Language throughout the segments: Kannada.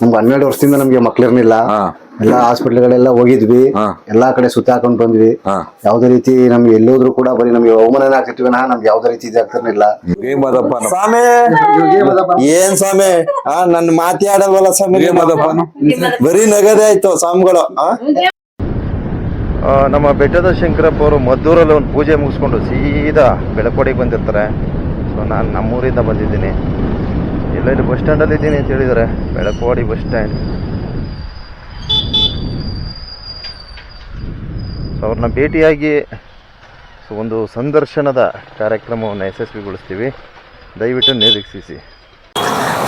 ನಮ್ಗೆ ಹನ್ನೆರಡು ವರ್ಷದಿಂದ ನಮ್ಗೆ ಮಕ್ಳಿರ್ನಿಲ್ಲ ಹಾ. ಎಲ್ಲಾ ಹಾಸ್ಪಿಟ್ಲ್ಗಳೆಲ್ಲ ಹೋಗಿದ್ವಿ. ಹಾ. ಎಲ್ಲಾ ಕಡೆ ಸುತ್ತ ಹಾಕೊಂಡ್ ಬಂದ್ವಿ. ಹಾ. ಯಾವ್ದೇ ರೀತಿ ನಮ್ಗೆ ಎಲ್ಲೋದ್ರು ಕೂಡ ಬರೀ ನಮ್ಗೆ ಅವಮಾನ ಆಗ್ತಿರ್ತೀವಿ ನಾ ನಮ್ಗೆ ಯಾವ್ದೇ ರೀತಿ ಇದಾಗ್ತಿರ್ಲಿಲ್ಲ ಏನ್ ಸ್ವಾಮಿ! ಆ ನನ್ ಮಾತಿ ಆಡಲ್ವಲ್ಲ ಸ್ವಾಮಿ ಬರೀ ನಗದೇ ಆಯ್ತು ಸ್ವಾಮಿಗಳು. ನಮ್ಮ ಬೆಟ್ಟದ ಶಂಕರಪ್ಪ ಅವರು ಮದ್ದೂರಲ್ಲಿ ಒಂದು ಪೂಜೆ ಮುಗಿಸ್ಕೊಂಡು ಸೀದಾ ಬೆಳಕೋಡಿಗೆ ಬಂದಿರ್ತಾರೆ. ಸೊ ನಾನು ನಮ್ಮೂರಿಂದ ಬಂದಿದ್ದೀನಿ. ಎಲ್ಲೆಲ್ಲಿ ಬಸ್ ಸ್ಟ್ಯಾಂಡಲ್ಲಿ ಇದ್ದೀನಿ ಅಂತ ಹೇಳಿದ್ದಾರೆ ಬೆಳಕವಾಡಿ ಬಸ್ ಸ್ಟ್ಯಾಂಡ್ ಸೊ ಅವ್ರನ್ನ ಭೇಟಿಯಾಗಿ ಸೊ, ಒಂದು ಸಂದರ್ಶನದ ಕಾರ್ಯಕ್ರಮವನ್ನು ಯಶಸ್ವಿಗೊಳಿಸ್ತೀವಿ. ದಯವಿಟ್ಟು ನಿರೀಕ್ಷಿಸಿ.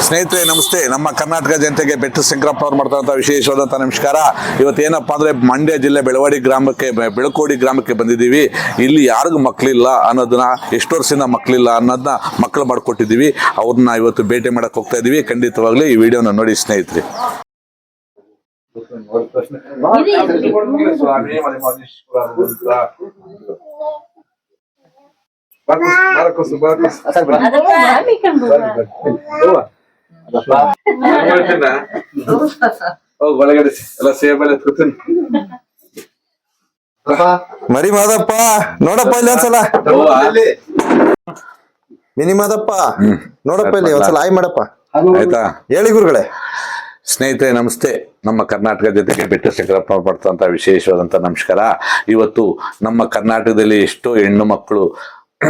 ಸ್ನೇಹಿತರೆ ನಮಸ್ತೆ. ನಮ್ಮ ಕರ್ನಾಟಕ ಜನತೆಗೆ ಬೆಟ್ಟ ಶಂಕರಪ್ಪ ಅವ್ರು ಮಾಡ್ತಾರಂತ ವಿಶೇಷವಾದಂಥ ನಮಸ್ಕಾರ. ಇವತ್ತು ಏನಪ್ಪಾ ಅಂದ್ರೆ ಮಂಡ್ಯ ಜಿಲ್ಲೆ ಬೆಳವಾಡಿ ಗ್ರಾಮಕ್ಕೆ ಬೆಳಕೋಡಿ ಗ್ರಾಮಕ್ಕೆ ಬಂದಿದ್ದೀವಿ. ಇಲ್ಲಿ ಯಾರಿಗೂ ಮಕ್ಕಳಿಲ್ಲ ಅನ್ನೋದನ್ನ ಎಷ್ಟು ವರ್ಷದಿಂದ ಮಕ್ಕಳಿಲ್ಲ ಅನ್ನೋದನ್ನ ಮಕ್ಕಳು ಮಾಡಿಕೊಟ್ಟಿದ್ದೀವಿ. ಅವ್ರನ್ನ ಇವತ್ತು ಭೇಟಿ ಮಾಡಕ್ಕೆ ಹೋಗ್ತಾ ಇದ್ದೀವಿ. ಖಂಡಿತವಾಗ್ಲೂ ಈ ವಿಡಿಯೋನ ನೋಡಿ ಸ್ನೇಹಿತರೆ. ಒಳಗಡೆ ಎಲ್ಲ ಸೇಬಲ್ಲಿ ಕೂತೀನಿ ಮರಿ ಮಾದಪ್ಪ ನೋಡಪ್ಪ ಇಲ್ಲಿ ಒಂದ್ಸಲ. ಮಿನಿ ಮಾದಪ್ಪ ನೋಡಪ್ಪ ಇಲ್ಲಿ ಒಂದ್ಸಲ ಆಯ್ ಮಾಡಪ್ಪ. ಆಯ್ತಾ? ಹೇಳಿ ಗುರುಗಳೇ. ಸ್ನೇಹಿತರೆ ನಮಸ್ತೆ. ನಮ್ಮ ಕರ್ನಾಟಕ ಜೊತೆಗೆ ಬೆಟ್ಟ ಶಂಕರಪ್ಪ ಪಡ್ತಂತ ವಿಶೇಷವಾದಂತ ನಮಸ್ಕಾರ. ಇವತ್ತು ನಮ್ಮ ಕರ್ನಾಟಕದಲ್ಲಿ ಎಷ್ಟೋ ಹೆಣ್ಣು ಮಕ್ಕಳು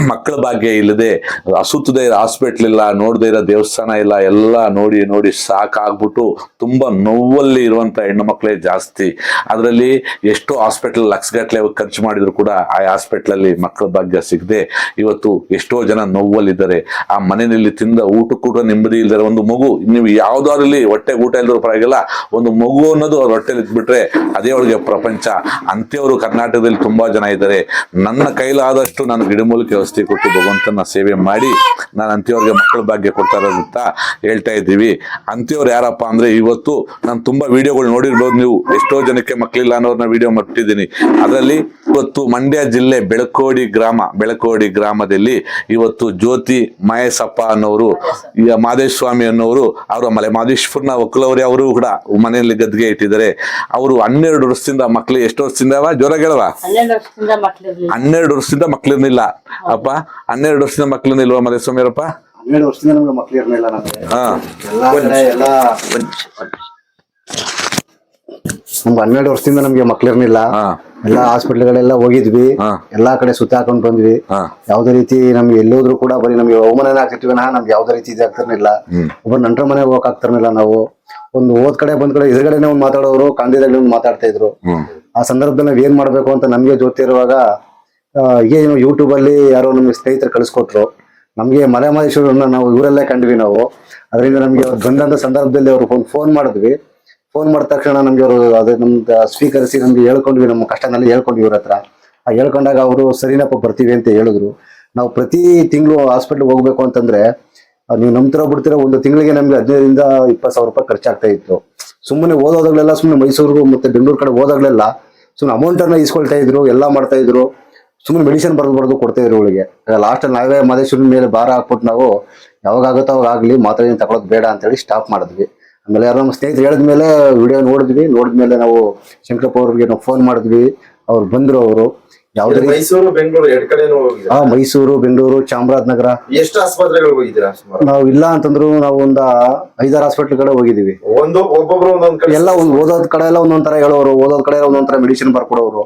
ಮಕ್ಕಳ ಭಾಗ್ಯ ಇಲ್ಲದೆ ಹಸುತ್ತದೆ ಹಾಸ್ಪಿಟ್ಲ್ ಇಲ್ಲ, ನೋಡದೇ ಇರೋ ದೇವಸ್ಥಾನ ಇಲ್ಲ, ಎಲ್ಲ ನೋಡಿ ನೋಡಿ ಸಾಕಾಗ್ಬಿಟ್ಟು ತುಂಬಾ ನೋವಲ್ಲಿ ಇರುವಂತ ಹೆಣ್ಣು ಮಕ್ಕಳೇ ಜಾಸ್ತಿ. ಅದರಲ್ಲಿ ಎಷ್ಟೋ ಹಾಸ್ಪಿಟಲ್ ಲಕ್ಷಗಟ್ಟಲೆ ಖರ್ಚು ಮಾಡಿದ್ರು ಕೂಡ ಆ ಹಾಸ್ಪಿಟ್ಲಲ್ಲಿ ಮಕ್ಕಳ ಭಾಗ್ಯ ಸಿಗದೆ ಇವತ್ತು ಎಷ್ಟೋ ಜನ ನೋವಲ್ಲಿದ್ದಾರೆ. ಆ ಮನೆಯಲ್ಲಿ ತಿಂದ ಊಟ ಕೂಡ ನೆಮ್ಮದಿ ಇಲ್ದಾರೆ ಒಂದು ಮಗು, ನೀವು ಯಾವ್ದಾರಲ್ಲಿ ಹೊಟ್ಟೆ ಊಟ ಇಲ್ದರೂ ಪರವಾಗಿಲ್ಲ, ಒಂದು ಮಗು ಅನ್ನೋದು ಅವ್ರ ಹೊಟ್ಟೆಲಿ ಇದ್ಬಿಟ್ರೆ ಅದೇ ಅವ್ರಿಗೆ ಪ್ರಪಂಚ. ಅಂತೆಯವರು ಕರ್ನಾಟಕದಲ್ಲಿ ತುಂಬಾ ಜನ ಇದ್ದಾರೆ. ನನ್ನ ಕೈಲಾದಷ್ಟು ನಾನು ಗಿಡಮೂಲಿಕೆ ಔಷಧಿ ಕೊಟ್ಟು ಭಗವಂತನ ಸೇವೆ ಮಾಡಿ ನಾನು ಅಂತ್ಯವ್ರಿಗೆ ಮಕ್ಕಳ ಭಾಗ್ಯ ಕೊಡ್ತಾರೆ ಅಂತ ಹೇಳ್ತಾ ಇದ್ದೀವಿ. ಅಂತ್ಯವ್ರು ಯಾರಪ್ಪ ಅಂದ್ರೆ ಇವತ್ತು ನಾನು ತುಂಬಾ ವಿಡಿಯೋಗಳು ನೋಡಿರ್ಬೋದು ನೀವು. ಎಷ್ಟೋ ಜನಕ್ಕೆ ಮಕ್ಕಳಿಲ್ಲ ಅನ್ನೋರ್ನ ವಿಡಿಯೋ ಮಟ್ಟಿದ್ದೀನಿ. ಅದರಲ್ಲಿ ಇವತ್ತು ಮಂಡ್ಯ ಜಿಲ್ಲೆ ಬೆಳಕೋಡಿ ಗ್ರಾಮ ಬೆಳಕೋಡಿ ಗ್ರಾಮದಲ್ಲಿ ಇವತ್ತು ಜ್ಯೋತಿ ಮಹೇಶಪ್ಪ ಅನ್ನೋರು ಈಗ ಮಾದೇಶ್ವಾಮಿ ಅನ್ನೋರು ಅವರ ಮಲೆ ಮಾದೇಶ್ವರನ ಒಕ್ಕಲವರೇ ಅವರು ಕೂಡ ಮನೆಯಲ್ಲಿ ಗದ್ದಿಗೆ ಇಟ್ಟಿದ್ದಾರೆ. ಅವರು ಹನ್ನೆರಡು ವರ್ಷದಿಂದ ಮಕ್ಳು ಎಷ್ಟು ವರ್ಷದಿಂದ ಜ್ವರ ಗೆಳವ ಹನ್ನೆರಡು ವರ್ಷದಿಂದ ಮಕ್ಳಿರ್ಲಿಲ್ಲ ಹನ್ನೆರಡು ವರ್ಷದಿಂದ ಮಕ್ಕಳು ಇಲ್ವಾ ಮದೇ ಸ್ವಾಮಿಯವರಪ್ಪ ಮಕ್ಳಿರ್ನಿಲ್ವಾ ಹನ್ನೆರಡು ವರ್ಷದಿಂದ ನಮ್ಗೆ ಮಕ್ಳು ಇರ್ಲಿಲ್ಲ ಹಾ. ಎಲ್ಲಾ ಕಡೆ ಎಲ್ಲ ನಮ್ಗೆ ಹನ್ನೆರಡು ವರ್ಷದಿಂದ ನಮ್ಗೆ ಮಕ್ಳಿರ್ಲಿಲ್ಲ ಹಾ. ಎಲ್ಲಾ ಹಾಸ್ಪಿಟ್ಲ್ಗಳೆಲ್ಲ ಹೋಗಿದ್ವಿ. ಹಾ. ಎಲ್ಲಾ ಕಡೆ ಸುತ್ತಾಕೊಂಡ್ ಬಂದ್ವಿ. ಹಾ. ಯಾವ್ದೇ ರೀತಿ ನಮ್ಗೆ ಎಲ್ಲೋದ್ರು ಕೂಡ ಬರೀ ನಮ್ಗೆ ಅವಮಾನ ಆಗ್ತಿರ್ತೀವಿ ನಾ ನಮ್ಗೆ ಯಾವ್ದೇ ರೀತಿ ಇದು ಆಗ್ತಿರ್ಲಿಲ್ಲ ಒಬ್ಬ ನಂಟ್ರ ಮನೆ ಹೋಗಕ್ ಆಗ್ತಿರ್ಲಿಲ್ಲ ನಾವು. ಒಂದು ಹೋದ್ ಕಡೆ ಬಂದ್ ಕಡೆ ಎದುರುಗಡೆನೆ ಒಂದ್ ಮಾತಾಡೋರು ಕಾಂದಿದಲ್ಲಿ ಒಂದ್ ಮಾತಾಡ್ತಾ ಇದ್ರು. ಹ್ಮ್. ಆ ಸಂದರ್ಭದಲ್ಲಿ ನಾವ್ ಏನ್ ಮಾಡ್ಬೇಕು ಅಂತ ನಮ್ಗೆ ಜೊತೆ ಹೀಗೆ ಏನು ಯೂಟ್ಯೂಬಲ್ಲಿ ಯಾರೋ ನಮಗೆ ಸ್ನೇಹಿತರು ಕಳಿಸ್ಕೊಟ್ರು, ನಮಗೆ ಮಲೆ ಮಹೇಶ್ವರನ್ನ ನಾವು ಇವರಲ್ಲೇ ಕಂಡ್ವಿ ನಾವು. ಅದರಿಂದ ನಮಗೆ ಅವ್ರು ಬಂದಂತ ಸಂದರ್ಭದಲ್ಲಿ ಅವ್ರು ಫೋನ್ ಫೋನ್ ಮಾಡಿದ್ವಿ. ಫೋನ್ ಮಾಡಿದ ತಕ್ಷಣ ನಮಗೆ ಅವರು ಅದೇ ನಮ್ದು ಸ್ವೀಕರಿಸಿ ನಮಗೆ ಹೇಳ್ಕೊಂಡ್ವಿ, ನಮ್ಮ ಕಷ್ಟನಲ್ಲಿ ಹೇಳ್ಕೊಂಡ್ವಿ ಇವ್ರ ಹತ್ರ. ಆ ಹೇಳ್ಕೊಂಡಾಗ ಅವರು, ಸರಿನಪ್ಪ, ಬರ್ತೀವಿ ಅಂತ ಹೇಳಿದ್ರು. ನಾವು ಪ್ರತಿ ತಿಂಗಳು ಹಾಸ್ಪಿಟ್ಲ್ಗೆ ಹೋಗ್ಬೇಕು ಅಂತಂದ್ರೆ ನೀವು ನಂಬ್ತಿರೋ ಬಿಡ್ತಿರೋ ಒಂದು ತಿಂಗಳಿಗೆ ನಮಗೆ ಹದಿನೈದರಿಂದ ಇಪ್ಪತ್ತು ಸಾವಿರ ರೂಪಾಯಿ ಖರ್ಚಾಗ್ತಾ ಇತ್ತು. ಸುಮ್ಮನೆ ಓದೋದಾಗ್ಲೆಲ್ಲ ಸುಮ್ಮನೆ ಮೈಸೂರು ಮತ್ತೆ ಬೆಂಗಳೂರು ಕಡೆ ಹೋದಾಗಲೆಲ್ಲ ಸುಮ್ಮನೆ ಅಮೌಂಟ್ ಅನ್ನ ಇಸ್ಕೊಳ್ತಾ ಇದ್ರು, ಎಲ್ಲ ಮಾಡ್ತಾ ಇದ್ರು. ಸುಮ್ಮನೆ ಮೆಡಿಸಿನ್ ಬರೆದು ಬರೆದು ಕೊಡ್ತಾ ಇವಳಿಗೆ. ಲಾಸ್ಟ್ ನಾವೇ ಮಹದೇಶ್ವರನ ಮೇಲೆ ಭಾರ ಹಾಕ್ಬಿಟ್ಟು ನಾವು ಯಾವಾಗ ಆಗುತ್ತೋ ಅವಾಗ ಆಗ್ಲಿ ಮಾತ್ರ ಏನು ತಗೊಳೋದು ಬೇಡ ಅಂತ ಹೇಳಿ ಸ್ಟಾಪ್ ಮಾಡಿದ್ವಿ. ಆಮೇಲೆ ಯಾರು ನಮ್ಮ ಸ್ನೇಹಿತರು ಹೇಳಿದ್ಮೇಲೆ ವಿಡಿಯೋ ನೋಡಿದ್ವಿ. ನೋಡಿದ್ಮೇಲೆ ನಾವು ಶಂಕರಪ್ಪ ಅವ್ರಿಗೆ ನಾವು ಫೋನ್ ಮಾಡಿದ್ವಿ. ಅವ್ರು ಬಂದ್ರು ಅವರು. ಯಾವ್ದು ಮೈಸೂರು ಬೆಂಗಳೂರು ಎರಡು ಕಡೆನೂ ಹಾ ಮೈಸೂರು ಬೆಂಗಳೂರು ಚಾಮರಾಜನಗರ. ಎಷ್ಟು ಆಸ್ಪತ್ರೆಗಳು ಹೋಗಿದ್ದೀರಾ ನಾವು ಇಲ್ಲ ಅಂತಂದ್ರು ನಾವು ಒಂದು ಐದಾರು ಹಾಸ್ಪಿಟ್ಲ್ ಕಡೆ ಹೋಗಿದೀವಿ ಒಂದು ಒಬ್ಬೊಬ್ರು ಒಂದೊಂದು ಕಡೆ? ಎಲ್ಲ ಒಂದು ಓದೋದ್ ಕಡೆ ಎಲ್ಲ ಒಂದೊಂದ್ ತರ ಹೇಳೋರು. ಓದೋದ್ ಕಡೆ ಎಲ್ಲ ಒಂದೊಂದ್ ತರ ಮೆಡಿಸಿನ್ ಬರ್ಕೊಡೋರು.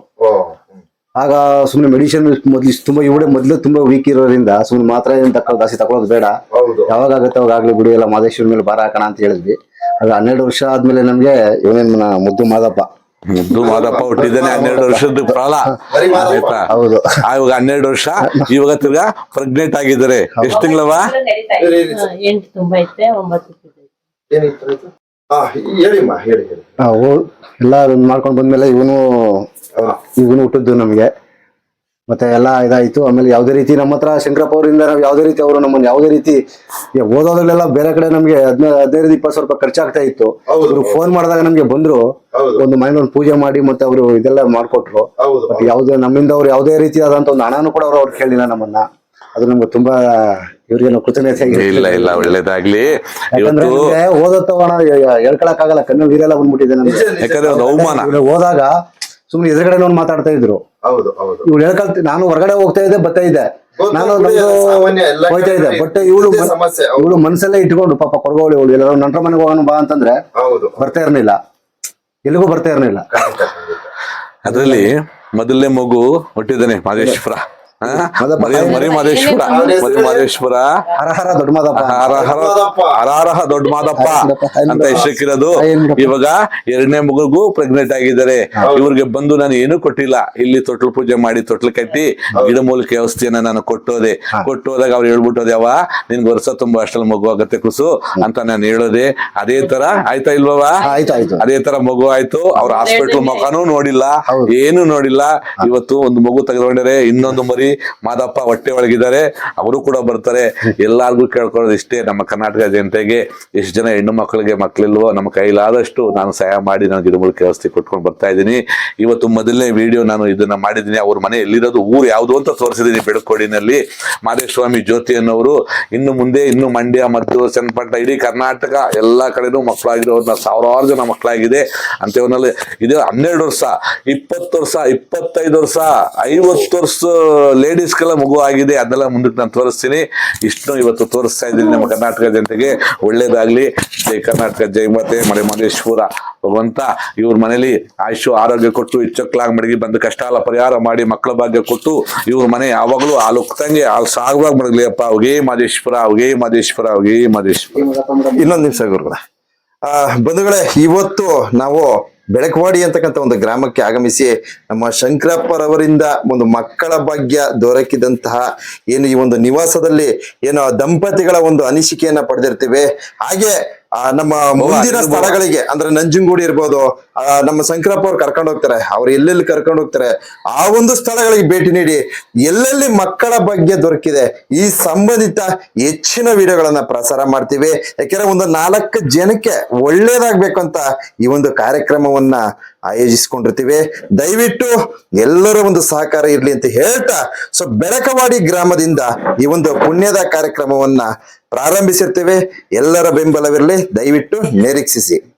ಆಗ ಸುಮ್ಮನೆ ಮೆಡಿಸಿನ್ ಮೊದ್ಲು ತುಂಬಾ ಇವಡೆ ಮೊದ್ಲು ತುಂಬಾ ವೀಕ್ ಇರೋದ್ರಿಂದ ಸುಮ್ಮನೆ ಮಾತ್ರ ಏನ್ ತಕೊಳ್ಳೋದು ಜಾಸ್ತಿ ತಕೊಳ್ಳೋದು ಬೇಡ. ಹೌದು. ಯಾವಾಗ ಆಗುತ್ತೆ ಅವಾಗ ಆಗ್ಲಿ ಬಿಡಿ ಎಲ್ಲ ಮಾದೇಶ್ವರ ಮೇಲೆ ಭಾರ ಹಾಕೋಣ ಅಂತ ಹೇಳಿದ್ವಿ. ಆಗ ಹನ್ನೆರಡು ವರ್ಷ ಆದ್ಮೇಲೆ ನಮ್ಗೆ ಇವನೇನ್ ಮುದ್ದು ಮಾದಪ್ಪ. ಮುದ್ದು ಮಾದಪ್ಪ ಹುಟ್ಟಿದ್ದಾನೆ ಹನ್ನೆರಡು ವರ್ಷದ ಪ್ರಾಳ ಬರೀ ಆಯ್ತಾ? ಹೌದು. ಆ, ಇವಾಗ ಹನ್ನೆರಡು ವರ್ಷ ಇವಾಗ ತಿರ್ಗಾ ಪ್ರೆಗ್ನೆಂಟ್ ಆಗಿದ್ದಾರೆ. ಎಷ್ಟು ತಿಂಗಳವ? ಎಲ್ಲ ಮಾಡ್ಕೊಂಡ್ ಬಂದ್ಮೇಲೆ ಇವನು ಇವನು ಹುಟ್ಟಿದ್ದು ನಮ್ಗೆ. ಮತ್ತೆ ಎಲ್ಲ ಇದಾಯ್ತು. ಆಮೇಲೆ ಯಾವುದೇ ರೀತಿ ನಮ್ಮ ಹತ್ರ ಶಂಕರಪ್ಪ ಅವರಿಂದ ನಾವು ಯಾವ್ದೇ ರೀತಿ ಅವರು ನಮ್ಮನ್ನು ಯಾವುದೇ ರೀತಿ ಓದೋದ್ರಲ್ಲೆಲ್ಲ ಬೇರೆ ಕಡೆ ನಮ್ಗೆ ಹದಿನೈದು ಹದಿನೈದು ಇಪ್ಪತ್ತು ಸಾವಿರ ರೂಪಾಯಿ ಖರ್ಚಾಗ್ತಾ ಇತ್ತು. ಅವರು ಫೋನ್ ಮಾಡಿದಾಗ ನಮ್ಗೆ ಬಂದ್ರು. ಒಂದು ಮನೇಲಿ ಒಂದು ಪೂಜೆ ಮಾಡಿ ಮತ್ತೆ ಅವರು ಇದೆಲ್ಲ ಮಾಡ್ಕೊಟ್ರು. ಬಟ್ ಯಾವುದೇ ನಮ್ಮಿಂದ ಅವ್ರು ಯಾವುದೇ ರೀತಿಯಾದಂತ ಒಂದು ಹಣನೂ ಕೂಡ ಅವ್ರು ಅವ್ರು ಕೇಳಿಲ್ಲ ನಮ್ಮನ್ನ. ಅದು ನಮ್ಗೆ ತುಂಬಾ ಇವ್ರಿಗೆ ನಾವು ಕೃತಜ್ಞತೆ ಇಲ್ಲ ಇಲ್ಲ ಒಳ್ಳೇದಾಗ್ಲಿ. ಯಾಕಂದ್ರೆ ಓದೋ ತಗೋಣ ಓದೋತ್ತವಣ ಹೇಳ್ಕೊಳಕ್ಕಾಗಲ್ಲ. ಕಣ್ಣು ನೀರೆಲ್ಲ ಬಂದ್ಬಿಟ್ಟಿದೆ ನಮ್ಗೆ. ಯಾಕಂದ್ರೆ ಅವಮಾನ. ಹೋದಾಗ ಸುಮ್ನೆ ಎದುರುಗಡೆ ಒಂದು ಮಾತಾಡ್ತಾ ಇದ್ರು. ಹೌದು ಹೌದು. ಇವ್ಳು ನಾನು ಹೊರಗಡೆ ಹೋಗ್ತಾ ಇದ್ದೆ ಬರ್ತಾ ಇದ್ದೆ. ನಾನು ಬಿಡಿ, ಸಾಮಾನ್ಯ ಎಲ್ಲ ಹೋಯ್ತಾ ಇದ್ದೆ. ಬಟ್ ಇವಳು. ಇವಳು ಮನ್ಸಲ್ಲೇ ಇಟ್ಕೊಂಡು ಪಾಪ ಕೊರಗೋಳಿ ಇವಳು ಎಲ್ಲರೂ ನಂಟ್ರ ಮನೆಗೆ ಹೋಗೋಣ ಬಾ ಅಂತಂದ್ರೆ ಹೌದು. ಬರ್ತಾ ಇರ್ಲಿಲ್ಲ. ಎಲ್ಲಿಗೂ ಬರ್ತಾ ಇರ್ಲಿಲ್ಲ. ಅದ್ರಲ್ಲಿ ಮೊದಲನೇ ಮಗು ಹೊಟ್ಟಿದ್ದಾನೆ ಮಾದೇಶ್ವರ? ಮರಿ ಮಹೇಶ್ವರ. ಮರಿ ಮಹೇಶ್ವರ. ಹರಹರ ಹರ ದೊಡ್ಡ ಮಾದಪ್ಪ ಹರಹರ ಹರಹರಹ ದೊಡ್ಡ ಮಾದಪ್ಪ ಅಂತ ಹೆಸರಿಕ್ಕಿರೋದು ಇವಾಗ ಎರಡನೇ ಮಗುಗೂ ಪ್ರೆಗ್ನೆಂಟ್ ಆಗಿದ್ದಾರೆ. ಇವ್ರಿಗೆ ಬಂದು ನಾನು ಏನು ಕೊಟ್ಟಿಲ್ಲ. ಇಲ್ಲಿ ತೊಟ್ಲು ಪೂಜೆ ಮಾಡಿ ತೊಟ್ಲು ಕಟ್ಟಿ ಮೂಲಕ ವ್ಯವಸ್ಥೆಯನ್ನ ನಾನು ಕೊಟ್ಟೋದೆ. ಕೊಟ್ಟೋದಾಗ ಅವ್ರು ಹೇಳ್ಬಿಟ್ಟೋದೆ ಅವ ನಿನ್ಗೆ ವರ್ಷ ತುಂಬಾ ಅಷ್ಟಲ್ಲಿ ಮಗು ಆಗತ್ತೆ ಕುಸು ಅಂತ ನಾನು ಹೇಳೋದೆ. ಅದೇ ತರ ಆಯ್ತಾ ಇಲ್ವವ ಅದೇ ತರ ಮಗು ಆಯ್ತು. ಅವ್ರ ಹಾಸ್ಪಿಟಲ್ ಮುಖನೂ ನೋಡಿಲ್ಲ. ಏನು ನೋಡಿಲ್ಲ. ಇವತ್ತು ಒಂದು ಮಗು ತೆಗೆದುಕೊಂಡರೆ ಇನ್ನೊಂದು ಮರಿ ಮಾದಪ್ಪ ಹೊಟ್ಟೆ ಒಳಗಿದ್ದಾರೆ. ಅವರು ಕೂಡ ಬರ್ತಾರೆ. ಎಲ್ಲಾರ್ಗು ಕೇಳ್ಕೊಳ್ಳೋದು ಇಷ್ಟೇ ನಮ್ಮ ಕರ್ನಾಟಕ ಜನತೆಗೆ. ಎಷ್ಟು ಜನ ಹೆಣ್ಣು ಮಕ್ಕಳಿಗೆ ಮಕ್ಕಳಿಲ್ವೋ ನಮ್ಮ ಕೈಲಾದಷ್ಟು ನಾನು ಸಹಾಯ ಮಾಡಿ ನಾನು ಗಿಡಮೂಲಿಕೆ ವ್ಯವಸ್ಥೆ ಕೊಟ್ಕೊಂಡು ಬರ್ತಾ ಇದ್ದೀನಿ. ಇವತ್ತು ಮೊದಲನೇ ವಿಡಿಯೋ ನಾನು ಇದನ್ನ ಮಾಡಿದ್ದೀನಿ. ಅವ್ರ ಮನೆ ಎಲ್ಲಿರೋದು, ಊರು ಯಾವುದು ಅಂತ ತೋರಿಸಿದ್ದೀನಿ ಬೆಳಕೋಡಿನಲ್ಲಿ. ಮಾದೇಶ್ವಾಮಿ ಜ್ಯೋತಿ ಅನ್ನೋರು. ಇನ್ನು ಮುಂದೆ ಇನ್ನು ಮಂಡ್ಯ ಮತ್ತು ಚನ್ನಪಟ್ಟಣ, ಇಡೀ ಕರ್ನಾಟಕ ಎಲ್ಲಾ ಕಡೆನೂ ಮಕ್ಕಳಾಗಿರೋರ್ನ ಸಾವಿರಾರು ಜನ ಮಕ್ಕಳಾಗಿದೆ. ಅಂತೇವನಲ್ಲಿ, ಇದು ಹನ್ನೆರಡು ವರ್ಷ, ಇಪ್ಪತ್ತು ವರ್ಷ, ಇಪ್ಪತ್ತೈದು ವರ್ಷ, ಐವತ್ತು ವರ್ಷ ಲೇಡೀಸ್ಗೆಲ್ಲ ಮಗು ಆಗಿದೆ ಅದನ್ನೆಲ್ಲ ಮುಂದಕ್ಕೆ ನಾನು ತೋರಿಸ್ತೀನಿ. ಇಷ್ಟು ಇವತ್ತು ತೋರಿಸ್ತಾ ಇದ್ದೀನಿ ನಮ್ಮ ಕರ್ನಾಟಕ ಜನತೆಗೆ. ಒಳ್ಳೇದಾಗ್ಲಿ. ಜೈ ಕರ್ನಾಟಕ, ಜೈ ಮಾತೆ, ಮಳೆ ಮಹೇಶ್ವರ ಭಗವಂತ. ಇವ್ರ ಮನೇಲಿ ಆಯುಷು, ಆರೋಗ್ಯ ಕೊಟ್ಟು, ಇಚ್ಚಕ್ಲಾಗ್ ಮಡಗಿ ಬಂದು ಕಷ್ಟ ಎಲ್ಲ ಪರಿಹಾರ ಮಾಡಿ, ಮಕ್ಕಳ ಭಾಗ್ಯ ಕೊಟ್ಟು, ಇವ್ರ ಮನೆ ಯಾವಾಗಲೂ ಹಾಲು ಉಕ್ತಂಗೆ, ಹಾಲು ಸಾಗುವಾಗ ಮಡಗ್ಲಿ ಅಪ್ಪ. ಅವಗೇ ಮಾದೇಶ್ವರ ಅವಗೇ ಮಾದೇಶ್ವರ ಅವಗೇ ಮಾದೇಶ್ವರ ಇನ್ನೊಂದು ನಿಮಿಷ ಗುರುಗಳ. ಬಂಧುಗಳೇ, ಇವತ್ತು ನಾವು ಬೆಳಕವಾಡಿ ಅಂತಕ್ಕಂಥ ಒಂದು ಗ್ರಾಮಕ್ಕೆ ಆಗಮಿಸಿ ನಮ್ಮ ಶಂಕರಪ್ಪರವರಿಂದ ಒಂದು ಮಕ್ಕಳ ಭಾಗ್ಯ ದೊರಕಿದಂತಹ ಏನು ಈ ಒಂದು ನಿವಾಸದಲ್ಲಿ ಏನು ದಂಪತಿಗಳ ಒಂದು ಅನಿಸಿಕೆಯನ್ನ ಪಡೆದಿರ್ತೀವಿ. ಹಾಗೆ ನಮ್ಮ ಮುಂದಿನ ಸ್ಥಳಗಳಿಗೆ ಅಂದ್ರೆ ನಂಜುಂಗೂಡಿ ಇರ್ಬೋದು ಆ ನಮ್ಮ ಶಂಕರಪ್ಪ ಅವ್ರು ಕರ್ಕೊಂಡು ಹೋಗ್ತಾರೆ ಅವ್ರು ಎಲ್ಲೆಲ್ಲಿ ಕರ್ಕೊಂಡು ಹೋಗ್ತಾರೆ ಆ ಒಂದು ಸ್ಥಳಗಳಿಗೆ ಭೇಟಿ ನೀಡಿ ಎಲ್ಲೆಲ್ಲಿ ಮಕ್ಕಳ ಬಗ್ಗೆ ದೊರಕಿದೆ ಈ ಸಂಬಂಧಿತ ಹೆಚ್ಚಿನ ವಿಡಿಯೋಗಳನ್ನ ಪ್ರಸಾರ ಮಾಡ್ತೀವಿ. ಯಾಕೆಂದ್ರೆ ಒಂದು ನಾಲ್ಕು ಜನಕ್ಕೆ ಒಳ್ಳೇದಾಗ್ಬೇಕು ಅಂತ ಈ ಒಂದು ಕಾರ್ಯಕ್ರಮವನ್ನ ಆಯೋಜಿಸ್ಕೊಂಡಿರ್ತೀವಿ. ದಯವಿಟ್ಟು ಎಲ್ಲರ ಒಂದು ಸಹಕಾರ ಇರಲಿ ಅಂತ ಹೇಳ್ತಾ, ಸೊ ಬೆಳಕವಾಡಿ ಗ್ರಾಮದಿಂದ ಈ ಒಂದು ಪುಣ್ಯದ ಕಾರ್ಯಕ್ರಮವನ್ನ ಪ್ರಾರಂಭಿಸಿರ್ತೇವೆ. ಎಲ್ಲರ ಬೆಂಬಲವಿರಲಿ. ದಯವಿಟ್ಟು ನಿರೀಕ್ಷಿಸಿ.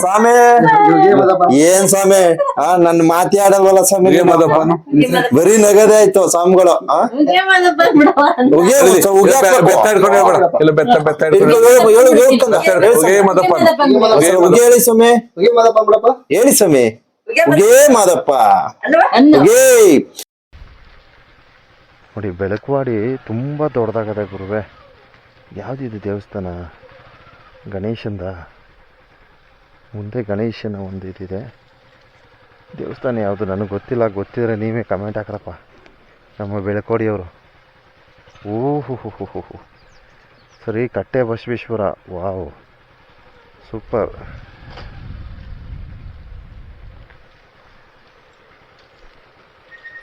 ಸ್ವಾಮಿ. ಏನ್ ಸ್ವಾಮಿ? ಆ ನನ್ ಮಾತಾಡಲ್ವಲ್ಲ ಸ್ವಾಮಿ? ಅವಗೇ ಮಾದಪ್ಪನು ಬರೀ ನಗದೆ ಆಯ್ತು ಸ್ವಾಮಿಗಳು ಹೇಳು, ಸ್ವಾಮಿ. ಹೇಳಿ ಸ್ವಾಮಿ. ಹೇಳಿ ಸ್ವಾಮಿ. ಉಗೇ ಮಾದಪ್ಪ. ಉಗೇ ನೋಡಿ ಬೆಳಕುವಾಡಿ ತುಂಬಾ ದೊಡ್ಡದಾಗದೆ ಗುರುವೆ. ಯಾವುದಿದು ದೇವಸ್ಥಾನ? ಗಣೇಶಂದ? ಮುಂದೆ ಗಣೇಶನ ಒಂದು ಇದಿದೆ. ದೇವಸ್ಥಾನ ಯಾವುದು ನನಗೆ ಗೊತ್ತಿಲ್ಲ, ಗೊತ್ತಿದ್ರೆ ನೀವೇ ಕಮೆಂಟ್ ಹಾಕ್ರಪ್ಪ. ನಮ್ಮ ಬೆಳಕೋಡಿಯವರು. ಹೋ ಸರಿ, ಕಟ್ಟೆ ಬಸವೇಶ್ವರ. ವಾವ್. ಸೂಪರ್.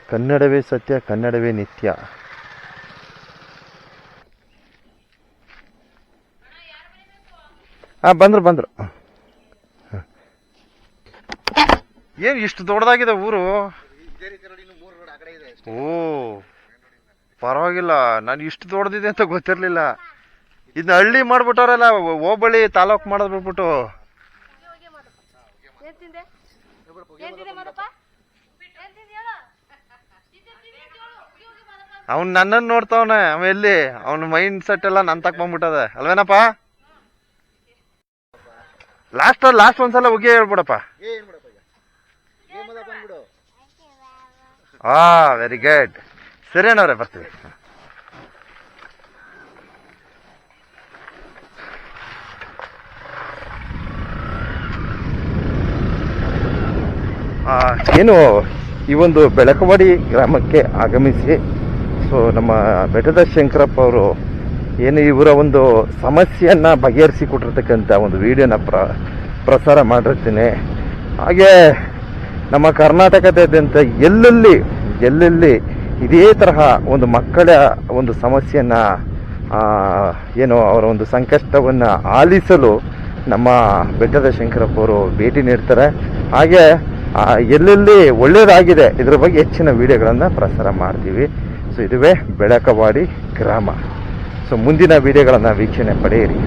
ಕನ್ನಡವೇ ಸತ್ಯ, ಕನ್ನಡವೇ ನಿತ್ಯ. ಹಾಂ ಬಂದರು, ಬಂದ್ರು. ಏನು ಇಷ್ಟು ದೊಡ್ಡದಾಗಿದೆ ಊರು? ಓ ಪರವಾಗಿಲ್ಲ. ನಾನು ಇಷ್ಟು ದೊಡ್ಡದಿದೆ ಅಂತ ಗೊತ್ತಿರಲಿಲ್ಲ. ಇದನ್ನ ಹಳ್ಳಿ ಮಾಡ್ಬಿಟ್ಟವ್ರಲ್ಲ ಹೋಬಳಿ ತಾಲೂಕು ಮಾಡೋದು ಬಿಟ್ಬಿಟ್ಟು. ಅವ್ನು ನನ್ನನ್ನು ನೋಡ್ತಾವನೆ ಅವ ಎಲ್ಲಿ? ಅವನ ಮೈಂಡ್ ಸೆಟ್ ಎಲ್ಲ ನನ್ನ ತಕ್ ಬಂದ್ಬಿಟ್ಟದೆ. ಅಲ್ವೇನಪ್ಪ? ಲಾಸ್ಟ್ ಲಾಸ್ಟ್ ಒಂದ್ಸಲ ಉಗಿ ಹೇಳ್ಬಿಡಪ್ಪ. ಹಾ ವೆರಿ ಗುಡ್ ಸರಿ ಅಣ್ಣವ್ರೆ ಬರ್ತೀವಿ. ಆ, ಏನು ಈ ಒಂದು ಬೆಳಕವಾಡಿ ಗ್ರಾಮಕ್ಕೆ ಆಗಮಿಸಿ ಸೊ ನಮ್ಮ ಬೆಟ್ಟದ ಶಂಕರಪ್ಪ ಅವರು ಏನು ಇವರ ಒಂದು ಸಮಸ್ಯೆಯನ್ನು ಬಗೆಹರಿಸಿ ಕೊಟ್ಟಿರ್ತಕ್ಕಂಥ ಒಂದು ವಿಡಿಯೋನ ಪ್ರ ಪ್ರಸಾರ ಮಾಡಿರ್ತೀನಿ. ಹಾಗೆ ನಮ್ಮ ಕರ್ನಾಟಕದಾದ್ಯಂತ ಎಲ್ಲೆಲ್ಲಿ ಎಲ್ಲೆಲ್ಲಿ ಇದೇ ತರಹ ಒಂದು ಮಕ್ಕಳ ಒಂದು ಸಮಸ್ಯೆಯನ್ನು ಏನು ಅವರ ಒಂದು ಸಂಕಷ್ಟವನ್ನು ಆಲಿಸಲು ನಮ್ಮ ಬೆಟ್ಟದ ಶಂಕರಪ್ಪ ಅವರು ಭೇಟಿ ನೀಡ್ತಾರೆ. ಹಾಗೆ ಎಲ್ಲೆಲ್ಲಿ ಒಳ್ಳೆಯದಾಗಿದೆ ಇದ್ರ ಬಗ್ಗೆ ಹೆಚ್ಚಿನ ವಿಡಿಯೋಗಳನ್ನು ಪ್ರಸಾರ ಮಾಡ್ತೀವಿ. ಸೊ ಇದುವೇ ಬೆಳಕವಾಡಿ ಗ್ರಾಮ. ಸೊ ಮುಂದಿನ ವಿಡಿಯೋಗಳನ್ನು ವೀಕ್ಷಣೆ ಪಡೆಯಿರಿ.